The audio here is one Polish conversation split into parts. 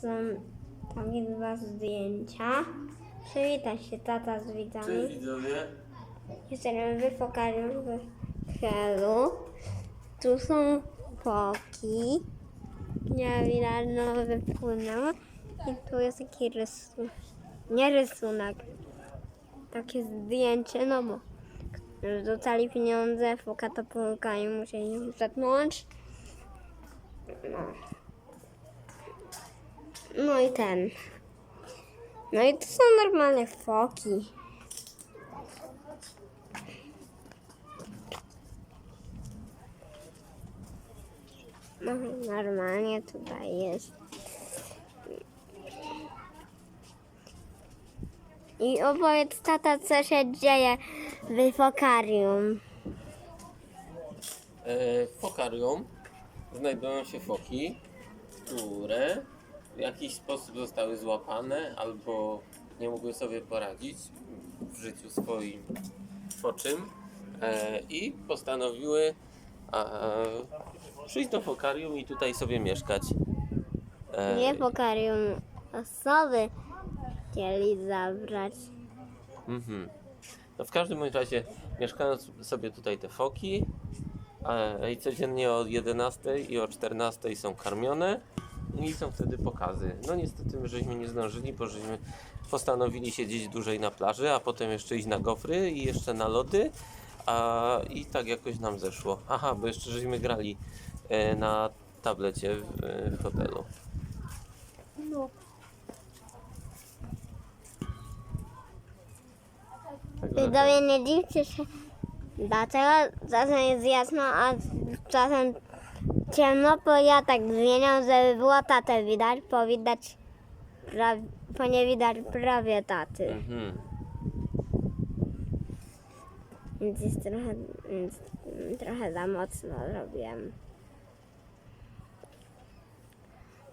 są takie dwa zdjęcia. Przywitaj się tata z widzami. Cześć widzowie. Jestem w wyfokarium w helu. Tu są foki. Ja widać, no wypłynęło. I tu jest taki rysunek. Nie rysunek. Takie zdjęcie, no bo dostali pieniądze, foka to pomagają, musieli ją zetnąć. No. No i ten. No i to są normalne foki. No normalnie tutaj jest. I opowiedz tata, co się dzieje w fokarium. E, w fokarium znajdują się foki, które w jakiś sposób zostały złapane albo nie mogły sobie poradzić w życiu swoim foczym e, i postanowiły e, przyjść do fokarium i tutaj sobie mieszkać. E, Nie fokarium, osoby chcieli zabrać. Mhm. No w każdym bądź razie mieszkają sobie tutaj te foki e, i codziennie o 11 i o 14 są karmione i są wtedy pokazy. No niestety my żeśmy nie zdążyli, bo żeśmy postanowili siedzieć dłużej na plaży, a potem jeszcze iść na gofry i jeszcze na lody, a i tak jakoś nam zeszło. Aha, bo jeszcze żeśmy grali e, na tablecie w, e, w hotelu. No. Także- Widzowie, nie dziwcie się, dlaczego czasem jest jasno, a czasem ciemno, bo ja tak zmieniam, żeby było tatę widać, bo widać, pra- bo nie widać prawie taty. Mhm. Więc jest trochę, więc trochę za mocno zrobiłem.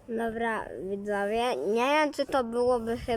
Dobra, widzowie, nie wiem czy to byłoby chyba